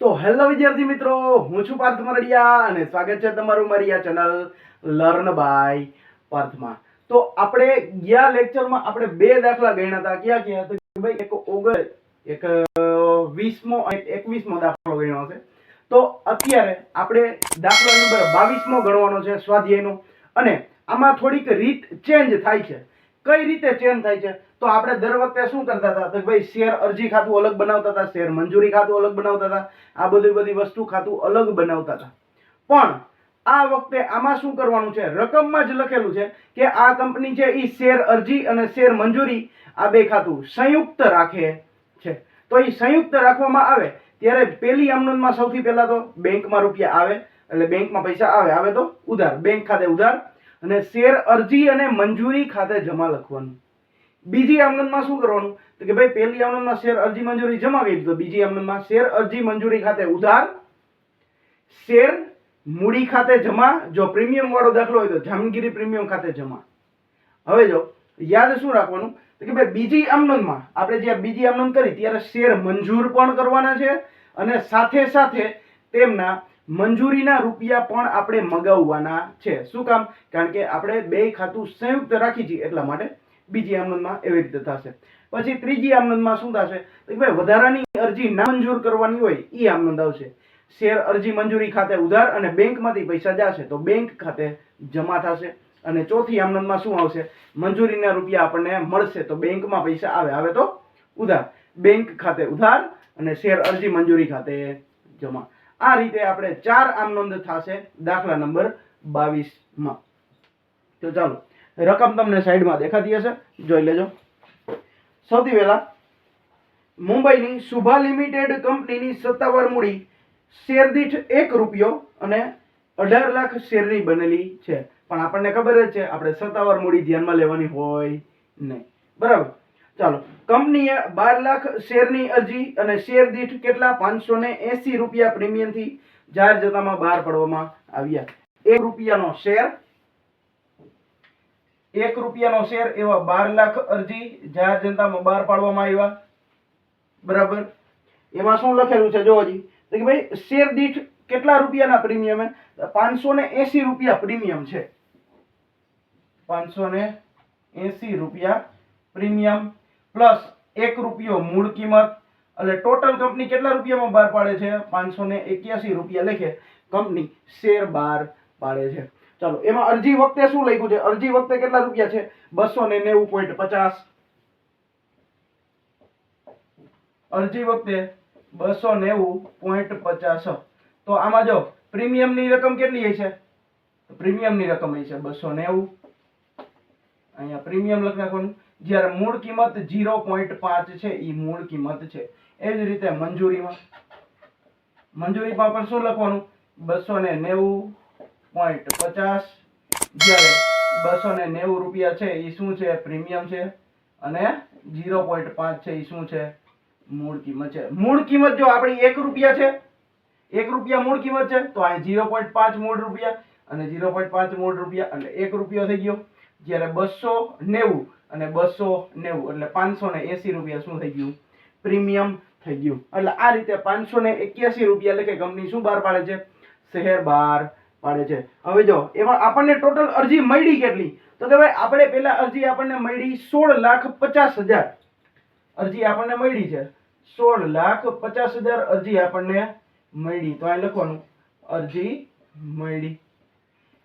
તો હેલો વિદ્યાર્થી મિત્રો, હું છું પાર્થ મરડિયા અને સ્વાગત છે તમારું મારી આ ચેનલ લર્ન બાય પાર્થમાં. તો આપણે ગયા લેક્ચરમાં આપણે બે દાખલા ગણ્યા હતા. ક્યાં ક્યાં તો ભાઈ એક ઓગણ એક વીસમો એકવીસમો દાખલો ગણ્યો છે તો અત્યારે આપણે દાખલા નંબર બાવીસમો ગણવાનો છે સ્વાધ્યાયનો. અને આમાં થોડીક રીત ચેન્જ થાય છે. કઈ રીતે ચેન્જ થાય છે? તો આપણે દર વખતે શું કરતા હતા? તો ભાઈ શેર અરજી ખાતું અલગ બનાવતા હતા, શેર મંજૂરી ખાતું અલગ બનાવતા હતા, આ બધી બધી વસ્તુ ખાતું અલગ બનાવતા હતા. પણ આ વખતે આમાં શું કરવાનું છે? રકમમાં જ લખેલું છે કે આ કંપની છે એ શેર અરજી અને શેર મંજૂરી આ બે ખાતું સંયુક્ત રાખે છે. તો એ સંયુક્ત રાખવામાં આવે ત્યારે પેલી આમનોંધમાં સૌથી પહેલાં તો બેંકમાં રૂપિયા આવે, એટલે બેંકમાં પૈસા આવે. આવે તો ઉધાર. બેંક ખાતે ઉધાર અને શેર અરજી અને મંજૂરી ખાતે જમા લખવાનું. બીજી આમદનમાં શું કરવાનું? તો કે ભાઈ, પહેલી આમદનમાં શેર અરજી મંજૂરી જમા કરી તો બીજી આમદનમાં શેર અરજી મંજૂરી ખાતે ઉધાર, શેર મૂડી ખાતે જમા, જો પ્રીમિયમ વાળો દાખલો હોય તો જામગીરી પ્રીમિયમ ખાતે જમા. હવે જો, યાદ શું રાખવાનું? તો કે ભાઈ, બીજી આમદનમાં આપણે જ્યાં બીજી આમદન કરી, ત્યારે શેર મંજૂર પણ કરવાના છે અને સાથે સાથે તેમના મંજૂરીના રૂપિયા પણ આપણે મગાવવાના છે. શું કામ? કારણ કે આપણે બે ખાતું સંયુક્ત રાખી છીએ એટલા માટે બીજી આમનદમાં એવી રીતે થશે. પછી ત્રીજી આમનદમાં શું થશે? તો ભાઈ, વધારાની અરજી ના મંજૂર કરવાની હોય એ આમનોંધ આવશે. શેર અરજી મંજૂરી ખાતે ઉધાર અને બેંકમાંથી પૈસા જશે, તો બેંક ખાતે જમા થશે. અને ચોથી આમનોંધમાં શું આવશે? મંજૂરીના રૂપિયા આપણને મળશે, તો બેંકમાં પૈસા આવે આવે તો ઉધાર. બેંક ખાતે ઉધાર અને શેર અરજી મંજૂરી ખાતે જમા. આ રીતે આપણે ચાર આમનોંધ થશે દાખલા નંબર બાવીસમાં. તો ચાલો રકમ તમને સાઈડમાં દેખાતી હશે. જોઈ લેજો. સૌથી પહેલા મુંબઈની શુભા લિમિટેડ કંપનીની સત્તાવાર મૂડી શેર દીઠ એક રૂપિયો અને અઢાર લાખ શેરની બનેલી છે. પણ આપણને ખબર જ છે, આપણે સત્તાવાર મૂડી ધ્યાનમાં લેવાની હોય નહીં. બરાબર? ચાલો. કંપનીએ બાર લાખ શેરની અરજી અને શેર દીઠ કેટલા? પાંચસો ને એસી રૂપિયા પ્રીમિયમથી જાહેર જતામાં બહાર પાડવામાં આવ્યા. એક રૂપિયાનો શેર એક રૂપિયાનો શેર એવા બાર લાખ અરજી જાહેર જનતામાં બહાર પાડવામાં આવ્યા. બરાબર? એમાં શું લખેલું છે? જો હજી. કે ભાઈ, શેર દીઠ કેટલા રૂપિયાના પ્રીમિયમ પાંચસો ને એસી રૂપિયા પ્રીમિયમ છે. પાંચસો ને એસી રૂપિયા પ્રીમિયમ પ્લસ એક રૂપિયો મૂળ કિંમત. એટલે ટોટલ કંપની કેટલા રૂપિયામાં બહાર પાડે છે? પાંચસો ને એક્યાસી રૂપિયા લેખે. કંપની શેર બહાર પાડે છે. ચાલો, એમાં અરજી વખતે શું લખ્યું છે? અરજી વખતે કેટલા રૂપિયા છે? બસો ને નેવું પોઈન્ટ પચાસ. અરજી વખતે બસો નેવું પોઈન્ટ પચાસ. તો આમાં જો, પ્રીમિયમની રકમ કેટલી છે? પ્રીમિયમની રકમ છે બસો નેવું. અહીંયા પ્રીમિયમ લખી નાખવાનું. જ્યારે મૂળ કિંમત ઝીરો પોઈન્ટ પાંચ છે એ મૂળ કિંમત છે. એ જ રીતે મંજૂરીમાં. મંજૂરીમાં પણ શું લખવાનું? બસો ને નેવું પોઈન્ટ પચાસ. જ્યારે બસો ને નેવું રૂપિયા છે એ શું છે? પ્રીમિયમ છે. અને ઝીરો પોઈન્ટ પાંચ છે એ શું છે? મૂળ કિંમત છે. મૂળ કિંમત જો આપણી એક રૂપિયા છે, એક રૂપિયા મૂળ કિંમત છે, તો અહીં ઝીરો પોઈન્ટ પાંચ મૂળ રૂપિયા અને ઝીરો પોઈન્ટ પાંચ મૂળ રૂપિયા એટલે એક રૂપિયો થઈ ગયો. જ્યારે બસો નેવું અને બસો નેવું એટલે પાંચસો ને એસી રૂપિયા શું થઈ ગયું? પ્રીમિયમ થઈ ગયું. એટલે આ રીતે પાંચસો ને એક્યાસી રૂપિયા લેખે. કંપની શું બહાર પાડે છે? શહેર બહાર પાડે છે. હવે જો, એમાં આપણને ટોટલ અરજી મળી કેટલી? તો કે ભાઈ, આપણે પેલા અરજી આપણને મળી સોળ લાખ પચાસ હજાર. અરજી આપણને મળી છે. સોળ લાખ પચાસ હજાર અરજી આપણને મળી. તો અહીં લખવાનું. અરજી મળી.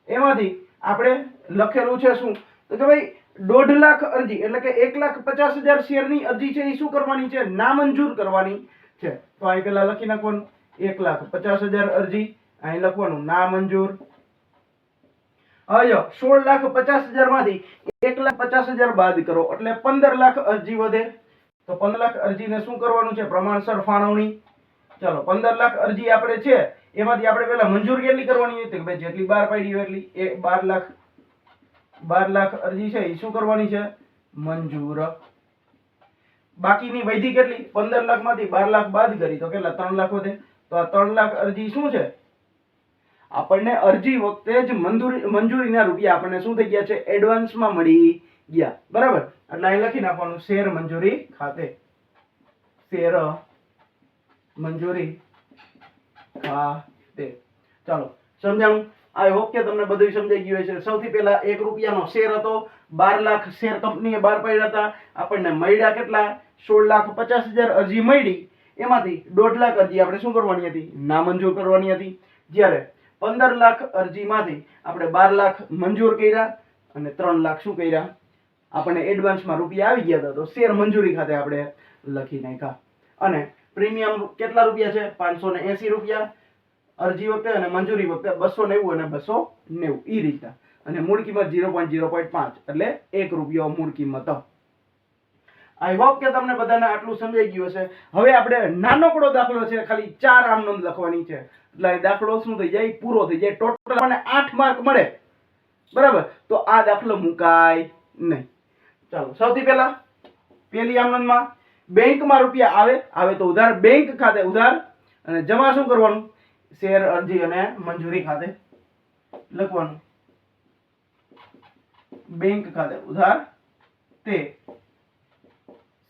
એમાંથી આપણે લખેલું છે શું? તો કે ભાઈ, દોઢ લાખ અરજી, એટલે કે એક લાખ પચાસ હજાર શેરની અરજી છે એ શું કરવાની છે? નામંજૂર કરવાની છે. તો અહીં પેલા લખી નાખવાનું. એક લાખ પચાસ હજાર અરજી. અહીં લખવાનું, ના મંજૂર. હજો સોળ લાખ પચાસ હજારમાંથી એક લાખ પચાસ હજાર બાદ કરો, એટલે પંદર લાખ અરજી વધે. તો પંદર લાખ અરજીને શું કરવાનું છે? પ્રમાણસર ફાળવણી. ચાલો, પંદર લાખ અરજી આપણે છે, એમાંથી આપણે પહેલા મંજૂર કેટલી કરવાની હોય? કે ભાઈ, જેટલી બાર પાડી હોય એટલી. એ બાર લાખ બાર લાખ અરજી છે એ શું કરવાની છે? મંજૂર. બાકીની વૈધી કેટલી? પંદર લાખમાંથી બાર લાખ બાદ કરી. તો કેટલા? ત્રણ લાખ વધે. તો આ ત્રણ લાખ અરજી શું છે? આપણને અરજી વખતે જ મંજૂરી મંજૂરીના રૂપિયા આપણને શું થઈ ગયા છે? એડવાન્સમાં મળી ગયા. બરાબર? એટલે અહીં લખી નાખવાનું, શેર મંજૂરી ખાતે. શેર મંજૂરી ખાતે. ચાલો, સમજાણું? આઈ હોપ કે તમને બધું સમજાઈ ગયું છે સૌથી પહેલા એક રૂપિયાનો શેર હતો. બાર લાખ શેર કંપનીએ બહાર પાડ્યા હતા. આપણને મળ્યા કેટલા? સોળ લાખ પચાસ હજાર અરજી મળી. એમાંથી દોઢ લાખ અરજી આપણે શું કરવાની હતી? નામંજૂર કરવાની હતી. જ્યારે પંદર લાખ અરજીમાંથી આપણે બાર લાખ મંજૂર કર્યા અને ત્રણ લાખ શું કર્યા? આપણને એડવાન્સમાં રૂપિયા આવી ગયા હતા, તો શેર મંજૂરી ખાતે આપણે લખી નાખ્યા. અને પ્રીમિયમ કેટલા રૂપિયા છે? પાંચસો ને એસી રૂપિયા. અરજી વખતે અને મંજૂરી વખતે બસો નેવું અને બસો નેવું એ રીતના. અને મૂળ કિંમત ઝીરો પોઈન્ટ ઝીરો પોઈન્ટ પાંચ, એટલે એક રૂપિયો મૂળ કિંમત. આઈ હોપ કે તમને બધાને આટલું સમજાઈ ગયું હશે. હવે આપણે નાનકડો દાખલો છે, ખાલી ચાર આમ નોંધ લખવાની છે. દાખલો શું થઈ જાય? પૂરો થઈ જાય. ટોટલ આપણને આઠ માર્ક મળે. બરાબર? તો આ દાખલો મુકાય નહીં. ચાલો, સૌથી પહેલા પેલી આમ નોંધમાં બેંકમાં રૂપિયા આવે આવે તો ઉધાર બેંક ખાતે ઉધાર. અને જમા શું કરવાનું? શેર અરજી અને મંજૂરી ખાતે લખવાનું. બેંક ખાતે ઉધાર. તે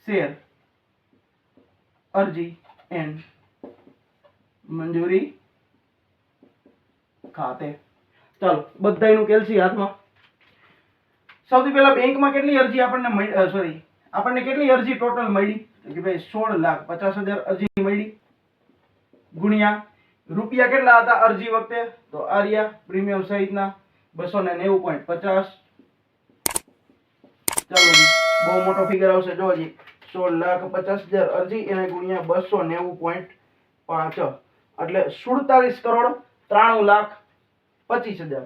શેર અરજી એન્ડ મંજૂરી ખાતે. ચાલો, બધાયનું કેલ્સી હાથમાં. સૌથી પહેલા બેંકમાં કેટલી અરજી આપણને સોરી આપણને કેટલી અરજી ટોટલ મળી? કે ભાઈ સોળ લાખ પચાસ હજાર અરજી મળી. ગુણ્યા, રૂપિયા કેટલા હતા અરજી વખતે? તો આર્યા, પ્રીમિયમ સહિતના બસો ને નેવું પોઈન્ટ પચાસ. ચાલો બહુ મોટો ફિગર આવશે. જો હજી, સોળ લાખ પચાસ હજાર અરજી, એને ગુણ્યા બસો નેવું પોઈન્ટ પાંચ. એટલે સુડતાલીસ કરોડ ત્રાણું લાખ પચીસ હજાર.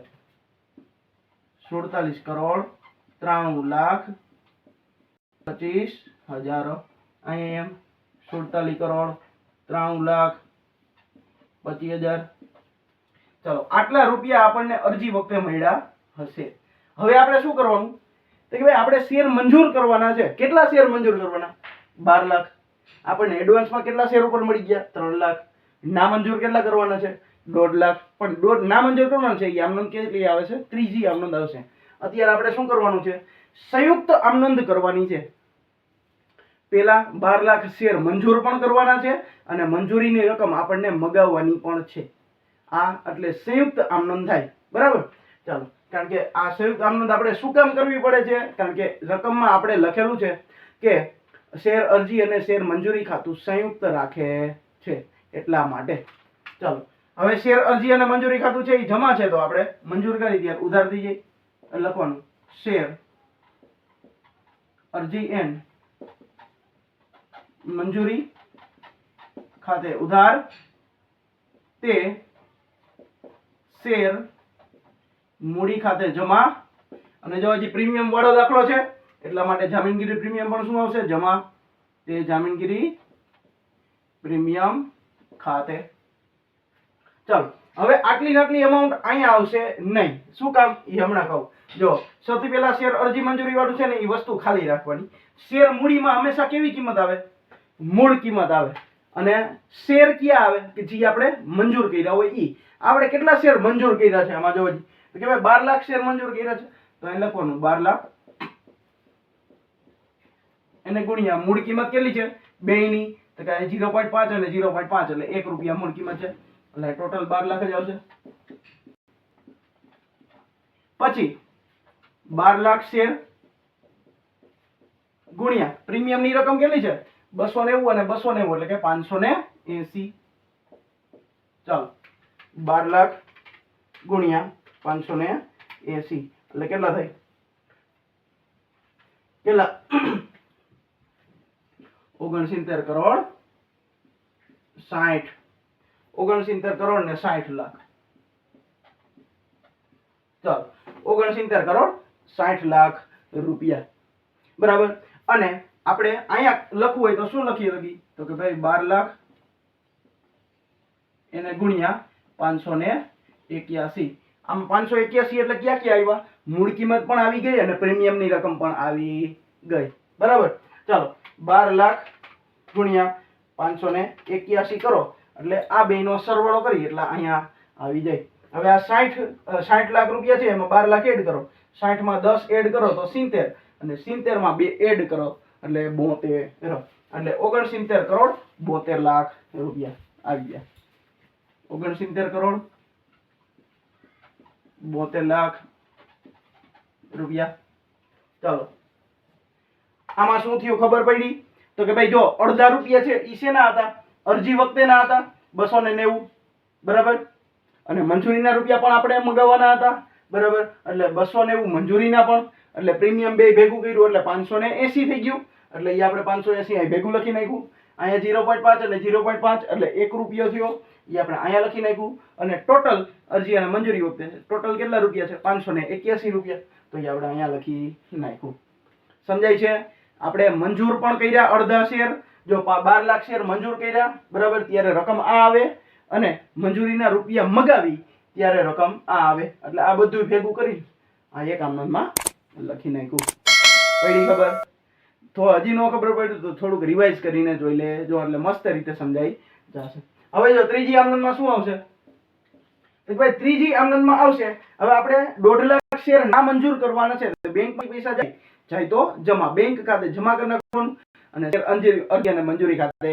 સુડતાલીસ કરોડ, ત્રાણું લાખ, પચીસ હજાર. અહીંયા એમ સુડતાલીસ કરોડ, ત્રાણું લાખ, પચીસ હજાર. ચાલો, આટલા રૂપિયા આપણને અરજી વખતે મળ્યા હશે. હવે આપણે શું કરવાનું? તો કે ભાઈ, આપણે શેર મંજૂર કરવાના છે. કેટલા શેર મંજૂર કરવાના? બાર લાખ. આપણને એડવાન્સમાં કેટલા શેર ઉપર મળી ગયા? ત્રણ લાખ. ના મંજૂર કેટલા કરવાના છે? દોઢ લાખ, પણ દોઢ નામંજૂર કરવાનું છે એ આમનોંધ કેટલી આવે છે, ત્રીજી આમનંદ આવશે. અત્યારે આપણે શું કરવાનું છે? સંયુક્ત આમનંદ કરવાની છે. પેલા બાર લાખ શેર મંજૂર પણ કરવાના છે અને મંજૂરીની રકમ આપણને મગાવવાની પણ છે. આ એટલે સંયુક્ત આમનંદ થાય. બરાબર? ચાલો. કારણ કે આ સંયુક્ત આમનંદ આપણે શું કામ કરવી પડે છે? કારણ કે રકમમાં આપણે લખેલું છે કે શેર અરજી અને શેર મંજૂરી ખાતું સંયુક્ત રાખે છે. એટલા માટે. ચાલો. હવે શેર અરજી અને મંજૂરી ખાતું છે એ જમા છે તો આપણે મંજૂર કરી દઈએ ઉધાર દઈએ લખવાનું. શેર અરજી એન્ડ મંજૂરી ખાતે ઉધાર. તે શેર મૂડી ખાતે જમા. અને જો હજી પ્રીમિયમ વાળો દાખલો છે, એટલા માટે જામીનગીરી પ્રીમિયમ પણ શું આવશે? જમા. તે જામીનગીરી પ્રીમિયમ ખાતે ચાલો, હવે આટલી આટલી અમાઉન્ટ અહીંયા આવશે નહીં. શું કામ? એ હમણાં કહું. જો, સૌથી પહેલા શેર અરજી મંજૂરી વાળું છે ને, એ વસ્તુ ખાલી રાખવાની. શેર મૂડીમાં હંમેશા કેવી કિંમત આવે? મૂળ કિંમત આવે. અને શેર ક્યાં આવે? કે જે આપણે મંજૂર કર્યા હોય એ આપણે કેટલા શેર મંજૂર કર્યા છે? આમાં જોવો કે ભાઈ બાર લાખ શેર મંજૂર કર્યા છે. તો અહીં લખવાનું, બાર લાખ. એને ગુણ્યા, મૂળ કિંમત કેટલી છે? બેયની. તો કે ઝીરો પોઈન્ટ પાંચ અને ઝીરો પોઈન્ટ પાંચ એટલે એક રૂપિયા મૂળ કિંમત છે. એટલે ટોટલ બાર લાખ જ આવશે. પછી, બાર લાખ શેર ગુણ્યા. પ્રીમિયમની રકમ કેટલી છે? બસો નેવું અને બસો નેવું એટલે કે પાંચસો ને એસી. ચાલો, બાર લાખ ગુણ્યા પાંચસો ને એસી, એટલે કેટલા થાય? કેટલા? ઓગણસિત્તેર કરોડ સાઠ. ઓગણસિત્તેર કરોડ ને સાઠ લાખ. ચાલો, ઓગણસિત્તેર કરોડ સાઠ લાખ રૂપિયા. બરાબર? અને આપણે અહીંયા લખવું હોય તો શું લખી લખી તો કે ભાઈ બાર લાખ એને ગુણ્યા પાંચસો ને એક્યાસી. આમ પાંચસો એક્યાસી એટલે ક્યાં ક્યાં આવ્યા? મૂળ કિંમત પણ આવી ગઈ અને પ્રીમિયમની રકમ પણ આવી ગઈ. બરાબર? ચાલો, બાર લાખ ગુણ્યા પાંચસો ને એક્યાસી કરો. એટલે આ બેનો સરવાળો કરી એટલે અહીંયા આવી જાય. હવે આ સાઠ સાઠ લાખ રૂપિયા છે, એમાં બાર લાખ એડ કરો. સાઠમાં દસ એડ કરો તો સિત્તેર. અને સિત્તેરમાં બે એડ કરો એટલે બોતેર. એટલે ઓગણસિત્તેર કરોડ બોતેર લાખ રૂપિયા આવી ગયા. ઓગણસિત્તેર કરોડ બોતેર લાખ રૂપિયા. ચાલો. આમાં શું થયું ખબર પડી? તો કે ભાઈ જો અડધા રૂપિયા છે એ શેના હતા? અરજી વખતે ના હતા, બસો ને નેવું, બરાબર? અને મંજૂરીના રૂપિયા પણ આપણે મંગાવવાના હતા, બરાબર? એટલે બસો નેવું મંજૂરીના પણ, એટલે પ્રીમિયમ બે ભેગું કર્યું, એટલે પાંચસો ને એસી થઈ ગયું. એટલે એ આપણે પાંચસો એસી અહીં ભેગું લખી નાખ્યું. અહીંયા ઝીરો પોઈન્ટ પાંચ એટલે ઝીરો પોઈન્ટ પાંચ, એટલે એક રૂપિયો થયો. એ આપણે અહીંયા લખી નાખ્યું. અને ટોટલ અરજી અને મંજૂરી વખતે ટોટલ કેટલા રૂપિયા છે? પાંચસો ને એક્યાસી રૂપિયા. તો એ આપણે અહીંયા લખી નાખ્યું. સમજાય છે? આપણે મંજૂર પણ કર્યા અડધા શેર જો બાર લાખ શેર મંજૂર કર્યા, બરાબર, ત્યારે રકમ આ આવે અને મંજૂરીના રૂપિયા મગાવી ત્યારે રકમ આ આવે. એટલે આ બધું ભેગું કરી આ એક આમનામાં લખી નાખ્યું. પડી ખબર? તો હજી ન ખબર પડી તો થોડુંક રિવાઇઝ કરીને જોઈ લે. જો એટલે મસ્ત રીતે સમજાઈ જશે. હવે જો ત્રીજી આમનંદમાં શું આવશે? ભાઈ, ત્રીજી આમનંદમાં આવશે. હવે આપણે દોઢ લાખ શેર ના મંજૂર કરવાના છે બેંકમાં પૈસા જાય. જાય તો જમા. બેંક ખાતે જમા કરી નાખવાનું. અને અંજીર અરજી મંજૂરી ખાતે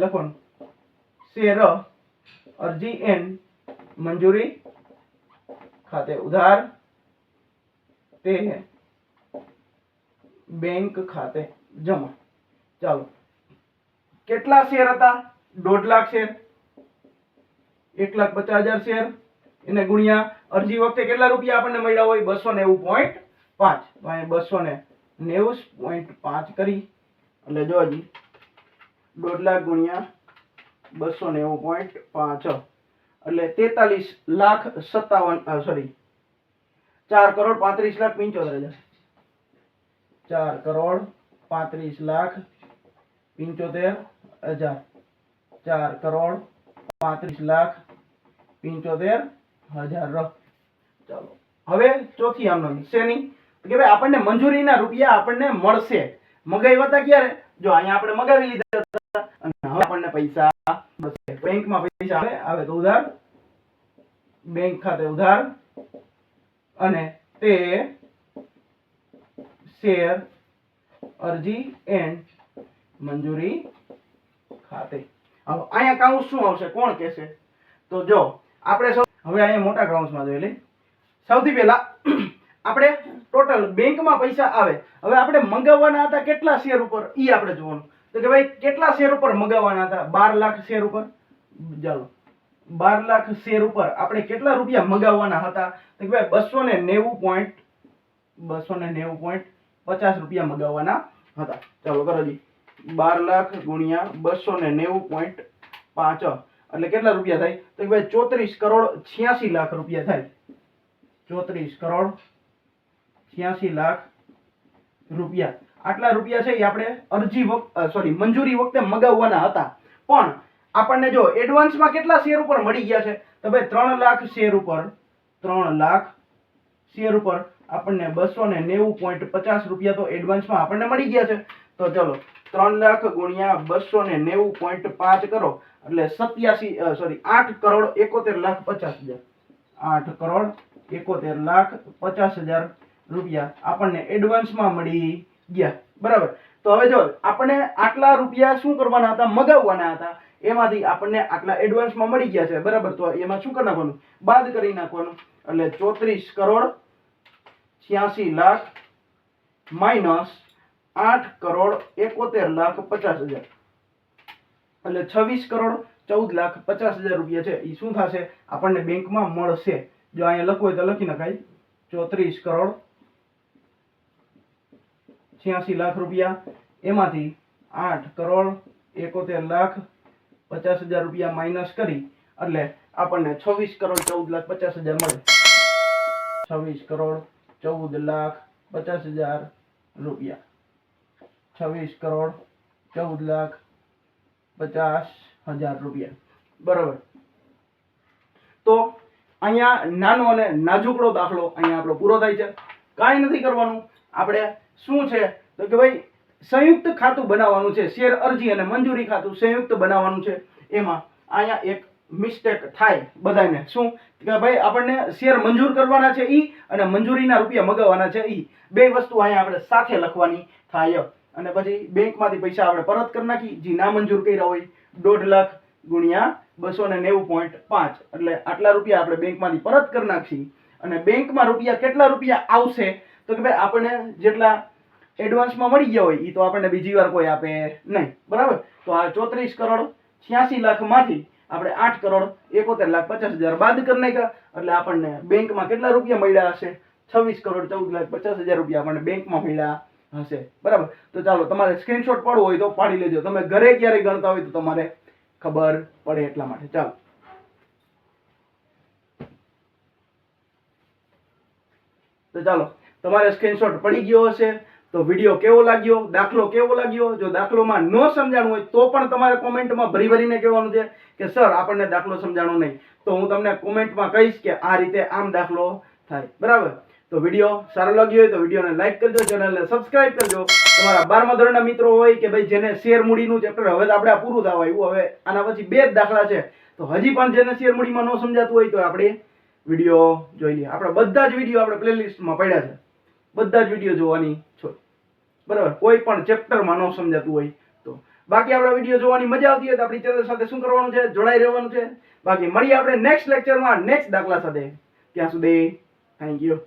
લખવાનું શેર, અરજી એન, મંજૂરી ખાતે ઉધાર, તે બેંક ખાતે જમા. ચાલો. કેટલા શેર હતા? દોઢ લાખ શેર, એક લાખ પચાસ હજાર શેર, એને ગુણ્યા અરજી વખતે કેટલા રૂપિયા આપણને મળ્યા હોય? બસો નેવું પોઈન્ટ પાંચ. બસો ને નેવું પોઈન્ટ પાંચ કરી. એટલે જો હજી દોઢ લાખ ગુણ્યા બસો નેવું પોઈન્ટ પાંચ. એટલે તેતાલીસ લાખ સત્તાવન સોરી ચાર કરોડ પાંત્રીસ લાખ પંચોતેર હજાર. ચાર કરોડ પાંત્રીસ લાખ પંચોતેર હજાર. ચાર કરોડ પાંત્રીસ લાખ પંચોતેર હજાર. ચાલો, હવે ચોથી આમનો શેની? કે ભાઈ આપણને મંજૂરીના રૂપિયા આપણને મળશે. મગાવ્યા હતા ક્યારે? જો અહીંયા આપણે મગાવી લીધા હતા અને હવે આપણને પૈસા મળશે. બેંકમાં પૈસા આવે આવે તો ઉધાર. બેંક ખાતે ઉધાર. અને તે શેર અરજી એન્ડ મંજૂરી ખાતે. હવે અહીંયા કાઉન્સ શું આવશે? કોણ કહેશે? તો જો, આપણે સૌ હવે અહીંયા મોટા કાઉન્સમાં જોઈ લઈ સૌથી પહેલા આપણે ટોટલ બેંકમાં પૈસા આવે. હવે આપણે મંગાવવાના હતા કેટલા શેર ઉપર? એ આપણે જોવાનું. તો કે ભાઈ, કેટલા શેર ઉપર મંગાવવાના હતા? બાર લાખ શેર ઉપર. ચાલો. બાર લાખ શેર ઉપર આપણે કેટલા રૂપિયા મંગાવવાના હતા? તો કે ભાઈ, બસો ને નેવું પોઈન્ટ બસો ને નેવું પોઈન્ટ પચાસ રૂપિયા મંગાવવાના હતા. ચાલો કરોજી બાર લાખ ગુણ્યા બસો ને નેવું પોઈન્ટ પાંચ. એટલે કેટલા રૂપિયા થાય? તો કે ભાઈ, ચોત્રીસ કરોડ છ્યાસી લાખ રૂપિયા થાય. ચોત્રીસ કરોડ છ્યાસી લાખ રૂપિયા. આટલા રૂપિયા છે એ આપણે અરજી સોરી મંજૂરી વખતે મગાવવાના હતા. પણ આપણને જો એડવાન્સમાં કેટલા શેર ઉપર મળી ગયા છે? તો ભાઈ ત્રણ લાખ શેર ઉપર, ત્રણ લાખ શેર ઉપર આપણને બસો ને નેવું પોઈન્ટ પચાસ રૂપિયા તો એડવાન્સમાં આપણને મળી ગયા છે. તો ચલો, ત્રણ લાખ ગુણ્યા બસો ને નેવું પોઈન્ટ પાંચ કરો. એટલે સત્યાસી સોરી આઠ કરોડ એકોતેર લાખ પચાસ હજાર. આઠ કરોડ એકોતેર લાખ પચાસ હજાર રૂપિયા આપણને એડવાન્સમાં મળી ગયા. બરાબર? તો હવે જો આપણે આટલા રૂપિયા શું કરવાના હતા? મગાવવાના હતા. એમાંથી આપણને આટલા એડવાન્સમાં મળી ગયા છે. બરાબર? તો એમાં શું કરી નાખવાનું? બાદ કરી નાખવાનું. એટલે ચોત્રીસ કરોડ છ્યાસી લાખ માઇનસ આઠ કરોડ એકોતેર લાખ પચાસ હજાર. એટલે છવ્વીસ કરોડ ચૌદ લાખ પચાસ હજાર રૂપિયા છે. એ શું થશે? આપણને બેંકમાં મળશે. જો અહીંયા લખવું હોય તો લખી નખાય. ચોત્રીસ કરોડ છ્યાસી લાખ રૂપિયા. એમાંથી આઠ કરોડ એકોતેર લાખ પચાસ હજાર રૂપિયા માઇનસ કરી એટલે આપણને છવ્વીસ કરોડ ચૌદ લાખ પચાસ હજાર મળે. છવ્વીસ કરોડ ચૌદ લાખ પચાસ હજાર રૂપિયા. છવ્વીસ કરોડ ચૌદ લાખ પચાસ હજાર રૂપિયા. બરાબર. તો અહીંયા નાનો અને નાજુકડો દાખલો અહીંયા આપણો પૂરો થાય છે. કાંઈ નથી કરવાનું. આપણે શું છે? તો કે ભાઈ, સંયુક્ત ખાતું બનાવવાનું છે, શેર અરજી અને મંજૂરી ખાતું સંયુક્ત બનાવવાનું છે. એમાં અહીંયા એક મિસ્ટેક થાય બધાને. શું? કે ભાઈ, આપણને શેર મંજૂર કરવાના છે ઈ અને મંજૂરીના રૂપિયા મગાવવાના છે ઈ. બે વસ્તુ અહીંયા આપણે સાથે લખવાની થાય. અને પછી બેંકમાંથી પૈસા આપણે પરત કરી નાખી, જે ના મંજૂર કર્યા હોય, દોઢ લાખ ગુણ્યા બસો ને નેવું પોઈન્ટ પાંચ. એટલે આટલા રૂપિયા આપણે બેંકમાંથી પરત કરી નાખશી અને બેંકમાં રૂપિયા કેટલા રૂપિયા આવશે? તો કે ભાઈ આપણને જેટલા એડવાન્સમાં મળી ગયા હોય એ તો આપણને બીજી વાર કોઈ આપે નહીં. બરાબર? તો આ ચોત્રીસ કરોડ છ્યાસી લાખમાંથી આપણે આઠ કરોડ એકોતેર લાખ પચાસ હજાર બાદ કરી નાખ્યા. એટલે આપણને બેંકમાં કેટલા રૂપિયા મળ્યા હશે? છવ્વીસ કરોડ, ચૌદ લાખ, પચાસ હજાર રૂપિયા આપણને બેંકમાં મળ્યા હશે. બરાબર? તો ચાલો, તમારે સ્ક્રીનશોટ પડવો હોય તો પાડી લેજો. તમે ઘરે ક્યારે ગણતા હોય તો તમારે ખબર પડે એટલા માટે. ચાલો. તો ચાલો. તમારે સ્ક્રીનશોટ પડી ગયો હશે, તો વીડિયો કેવો લાગ્યો, દાખલો કેવો લાગ્યો? જો દાખલોમાં ન સમજાણું હોય, તો પણ તમારે કોમેન્ટમાં ભરી ભરીને કહેવાનું છે કે, સર, આપણને દાખલો સમજાણો નહીં. તો હું તમને કોમેન્ટમાં કહીશ કે, આ રીતે આમ દાખલો થાય. બરાબર? તો વીડિયો સારો લાગ્યો હોય તો વિડીયોને લાઇક કરજો ચેનલને સબસ્ક્રાઇબ કરજો. તમારા બારમા ધોરણના મિત્રો હોય કે ભાઈ જેને શેર મૂડીનું ચેપ્ટર હવે તો આપણે પૂરું થવા આવ્યું, હવે આના પછી બે જ દાખલા છે. તો હજી પણ જેને શેર મૂડીમાં ન સમજાતું હોય તો આપણે વીડિયો જોઈ લઈએ. આપણે બધા જ વીડિયો આપણે પ્લેલિસ્ટમાં પડ્યા છે. બધા જ વીડિયો જોવાની છો. બરાબર? કોઈ પણ ચેપ્ટરમાં ન સમજાતું હોય તો. બાકી આપણા વીડિયો જોવાની મજા આવતી હોય તો આપણી ચેનલ સાથે શું કરવાનું છે? જોડાઈ રહેવાનું છે. બાકી મળીએ આપણે નેક્સ્ટ લેક્ચરમાં નેક્સ્ટ દાખલા સાથે. ત્યાં સુધી થેન્ક યુ